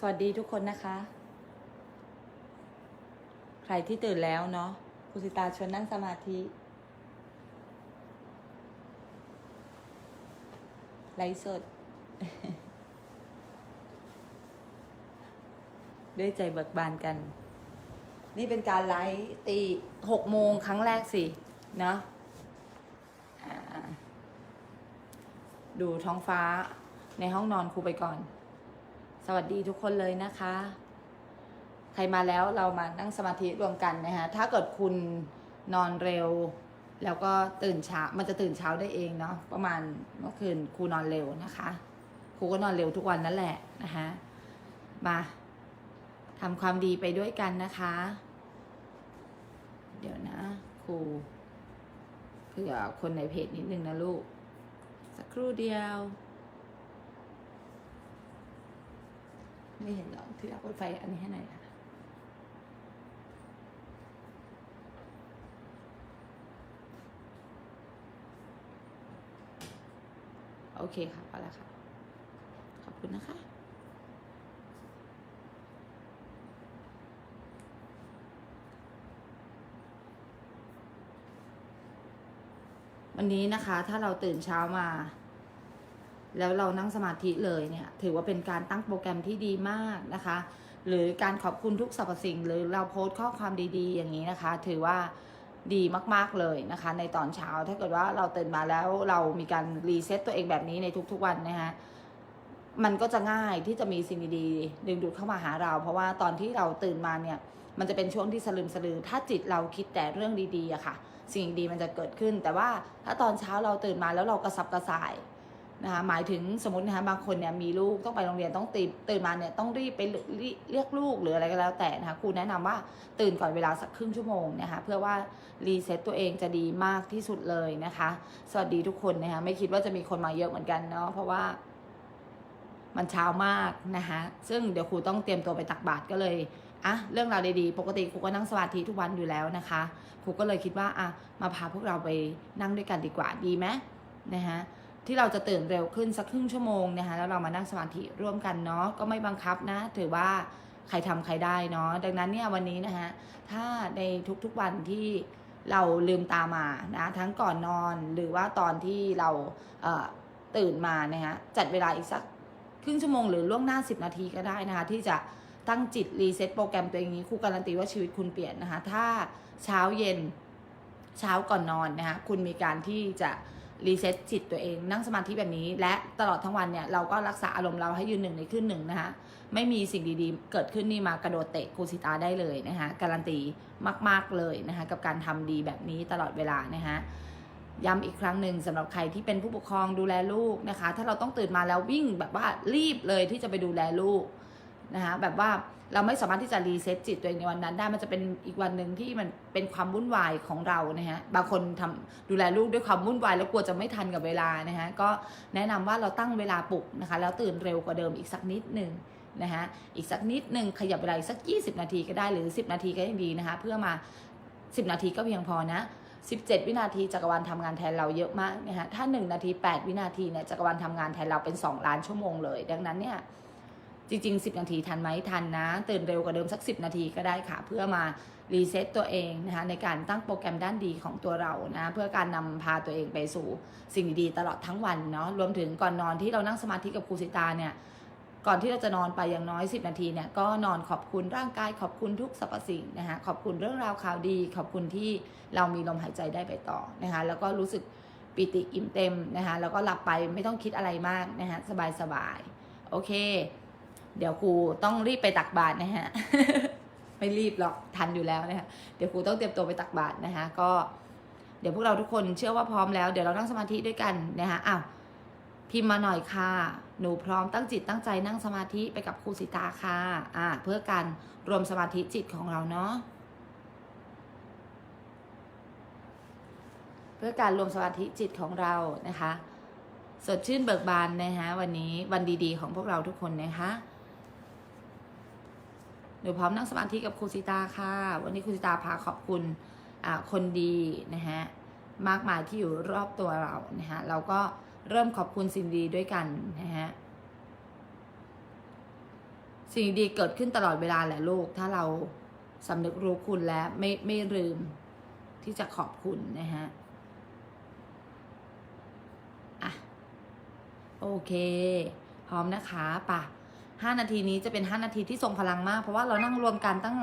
สวัสดีทุกคนนะคะ ใครที่ตื่นแล้วเนาะครูสิตาชวนนั่งสมาธิ ไลฟ์สด ด้วยใจเบิกบานกัน นี่เป็นการไลฟ์ตีหกโมงครั้งแรกสิเนาะดูท้องฟ้าในห้องนอนครูไปก่อน สวัสดีทุกคนเลยนะคะ ใครมาแล้วเรามานั่งสมาธิรวมกันนะคะ ถ้าเกิดคุณนอนเร็ว แล้วก็ตื่นเช้า มันจะตื่นเช้าได้เองเนาะ ประมาณเมื่อคืนครูนอนเร็วนะคะ ครูก็นอนเร็วทุกวันนั่นแหละนะคะ มาทำความดีไปด้วยกันนะคะ เดี๋ยวนะ ครูเผื่อคนในเพจนิดนึงนะลูก สักครู่เดียว ไม่เห็นหรอกที่รักรถไฟอันนี้ให้หน่อยค่ะโอเคค่ะพอแล้วค่ะ ขอบคุณนะคะวันนี้นะคะถ้าเราตื่นเช้ามา แล้วเรานั่งสมาธิเลยเนี่ยถือว่าเป็นการตั้งโปรแกรมที่ดีมากนะคะ หรือการขอบคุณทุกสรรพสิ่ง หรือเราโพสต์ข้อความดีๆ อย่างนี้นะคะ ถือว่าดีมากๆเลยนะคะ ในตอนเช้าถ้าเกิดว่าเราตื่นมาแล้วเรามีการรีเซ็ตตัวเองแบบนี้ในทุกๆวันนะคะมันก็จะง่ายที่จะมีสิ่งดีๆดึงดูดเข้ามาหาเรา เพราะว่าตอนที่เราตื่นมาเนี่ยมันจะเป็นช่วงที่สลืมสลือ ถ้าจิตเราคิดแต่เรื่องดีๆอะค่ะ สิ่งดีมันจะเกิดขึ้น แต่ว่าถ้าตอนเช้าเราตื่นมาแล้วเรากระสับกระส่าย นะคะหมายถึงสมมตินะคะบางคนเนี่ยมีลูกต้องไปโรงเรียนต้องตื่นตื่นมาเนี่ยต้องรีบไปเรียกลูกหรืออะไรก็แล้วแต่นะคะครูแนะนำว่าตื่นก่อนเวลาสักครึ่งชั่วโมงนะคะเพื่อว่ารีเซ็ตตัวเองจะดีมากที่สุดเลยนะคะ สวัสดีทุกคนนะคะไม่คิดว่าจะมีคนมาเยอะเหมือนกันเนาะเพราะว่ามันเช้ามากนะคะซึ่งเดี๋ยวครูต้องเตรียมตัวไปตักบาตรก็เลยอะเรื่องราวดีๆ ปกติครูก็นั่งสมาธิทุกวันอยู่แล้วนะคะครูก็เลยคิดว่าอะมาพาพวกเราไปนั่งด้วยกันดีกว่าดีไหมนะคะ ที่เราจะตื่นเร็วขึ้นสักครึ่งชั่วโมงนะคะแล้วเรามานั่งสมาธิร่วมกันเนาะก็ไม่บังคับนะถือว่าใครทำใครได้เนาะดังนั้นเนี่ยวันนี้นะคะถ้าในทุกๆวันที่เราลืมตามานะทั้งก่อนนอนหรือว่าตอนที่เราเตื่นมานะคะจัดเวลาอีกสักครึ่งชั่วโมงหรือล่วงหน้า 10 นาทีก็ได้นะคะที่จะตั้งจิตรีเซ็ตโปรแกรมตัวเองนี้ครูการันตีว่าชีวิตคุณเปลี่ยนนะคะถ้าเช้าเย็นเช้าก่อนนอนนะคะคุณมีการที่จะ รีเซ็ตจิตตัวเอง นั่งสมาธิแบบนี้ และตลอดทั้งวันเนี่ยเราก็รักษาอารมณ์เราให้ยืนหนึ่งในขึ้นหนึ่งนะคะไม่มีสิ่งดีๆ เกิดขึ้นนี่มากระโดดเตะคูสิตาได้เลยนะคะการันตีมาก ๆเลยนะคะกับการทำดีแบบนี้ตลอดเวลานะคะย้ำอีกครั้งหนึ่งสำหรับใครที่เป็นผู้ปกครองดูแลลูกนะคะ ถ้าเราต้องตื่นมาแล้ววิ่งแบบว่ารีบเลยที่จะไปดูแลลูก นะคะแบบว่าเราไม่สามารถที่จะรีเซ็ตจิตตัวเองในวันนั้นได้มันจะเป็นอีกวันหนึ่งที่มันเป็นความวุ่นวายของเรานะฮะบางคนทำดูแลลูกด้วยความวุ่นวายแล้วกลัวจะไม่ทันกับเวลานะฮะก็แนะนำว่าเราตั้งเวลาปลุกนะคะแล้วตื่นเร็วกว่าเดิมอีกสักนิดหนึ่งนะคะอีกสักนิดหนึ่งขยับเวลาอีกสัก 20 นาทีก็ได้หรือ 10 นาทีก็ยังดีนะคะเพื่อมา 10 นาทีก็เพียงพอนะ17 วินาทีจักรวาลทำงานแทนเราเยอะมากนะคะถ้า 1 นาที 8 วินาทีเนี่ยจักรวาลทำงานแทนเราเป็น 2 ล้านชั่วโมงเลย ดังนั้นเนี่ย จริง ๆ 10 นาทีทันไหมทันนะ ตื่นเร็วกว่าเดิมสัก 10 นาทีก็ได้ค่ะ เพื่อมารีเซ็ตตัวเองนะคะในการตั้งโปรแกรมด้านดีของตัวเรานะเพื่อการนำพาตัวเองไปสู่สิ่งดีๆตลอดทั้งวันเนาะรวมถึงก่อนนอนที่เรานั่งสมาธิกับครูสิตาเนี่ยก่อนที่เราจะนอนไปอย่างน้อย 10 นาทีเนี่ยก็นอนขอบคุณร่างกายขอบคุณทุกสรรพสิ่งนะคะขอบคุณเรื่องราวข่าวดี ขอบคุณที่เรามีลมหายใจได้ไปต่อนะคะแล้วก็รู้สึกปิติอิ่มเต็มนะคะแล้วก็หลับไปไม่ต้องคิดอะไรมากนะคะสบายๆโอเค เดี๋ยวครูต้องรีบไปตักบาตรนะฮะ ไม่รีบหรอกทันอยู่แล้วนะคะเดี๋ยวครูต้องเตรียมตัวไปตักบาตรนะคะ ก็เดี๋ยวพวกเราทุกคนเชื่อว่าพร้อมแล้วเดี๋ยวเรานั่งสมาธิด้วยกันนะคะอ้าวพิมพ์มาหน่อยค่ะ หนูพร้อมตั้งจิตตั้งใจนั่งสมาธิไปกับครูสิตาค่ะ อ่า เพื่อการรวมสมาธิจิตของเราเนาะ เพื่อการรวมสมาธิจิตของเรานะคะ สดชื่นเบิกบานนะคะวันนี้วันดีๆ ของพวกเราทุกคนนะคะ หนูพร้อมนั่งสมาธิกับครูสิตาค่ะ วันนี้ครูสิตาพาขอบคุณคนดีนะฮะมากมายที่อยู่รอบตัวเรานะฮะเราก็เริ่มขอบคุณสิ่งดีด้วยกันนะฮะสิ่งดีเกิดขึ้นตลอดเวลาแหละลูก ถ้าเราสำนึกรู้คุณและไม่ไม่ลืมที่จะขอบคุณนะฮะอะโอเค พร้อมนะคะป่ะ ห้านาทีนี้จะเป็นห้านาทีที่ทรงพลังมาก เพราะว่าเรานั่งรวมกันตั้ง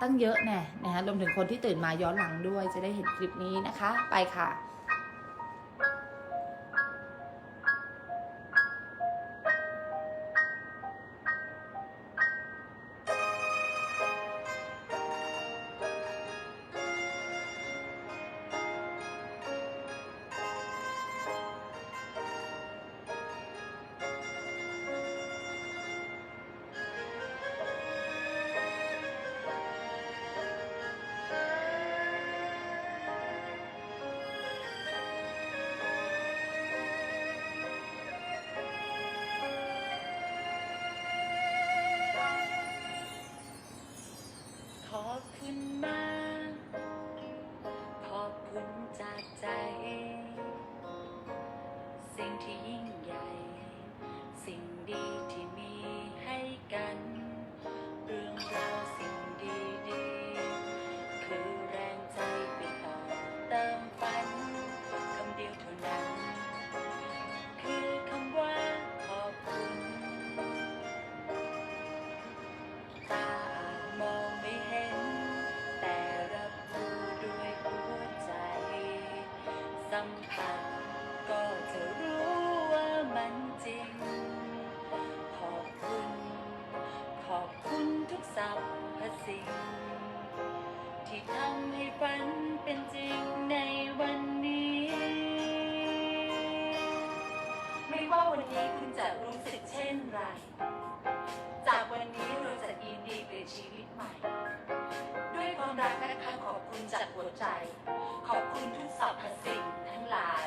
ตั้งเยอะแน่นะฮะรวมถึงคนที่ตื่นมาย้อนหลังด้วยจะได้เห็นคลิปนี้นะคะ ไปค่ะ ไร จากวันนี้เราจะยินดีเปลี่ยนชีวิตใหม่ ด้วยความรักนะคะขอบคุณจากหัวใจ ขอบคุณทุกสรรพสิ่งทั้งหลาย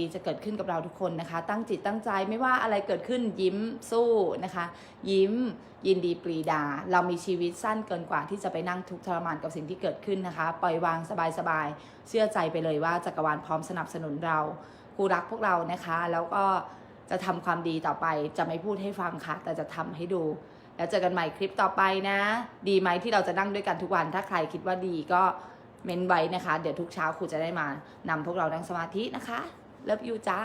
ดีๆจะเกิดขึ้นกับเราทุกคนนะคะ ตั้งจิตตั้งใจไม่ว่าอะไรเกิดขึ้นยิ้มสู้นะคะ ยิ้มยินดีปรีดา เรามีชีวิตสั้นเกินกว่าที่จะไปนั่งทุกข์ทรมานกับสิ่งที่เกิดขึ้นนะคะ ปล่อยวางสบายๆเชื่อใจไปเลยว่าจักรวาลพร้อมสนับสนุนเราครูรักพวกเรานะคะ แล้วก็จะทำความดีต่อไปจะไม่พูดให้ฟังค่ะ แต่จะทำให้ดู แล้วเจอกันใหม่คลิปต่อไปนะ ดีไหมที่เราจะนั่งด้วยกันทุกวันถ้าใครคิดว่าดีก็เม้นไว้นะคะ เดี๋ยวทุกเช้าครูจะได้มานำพวกเรานั่งสมาธินะคะ เลิฟยูจ้า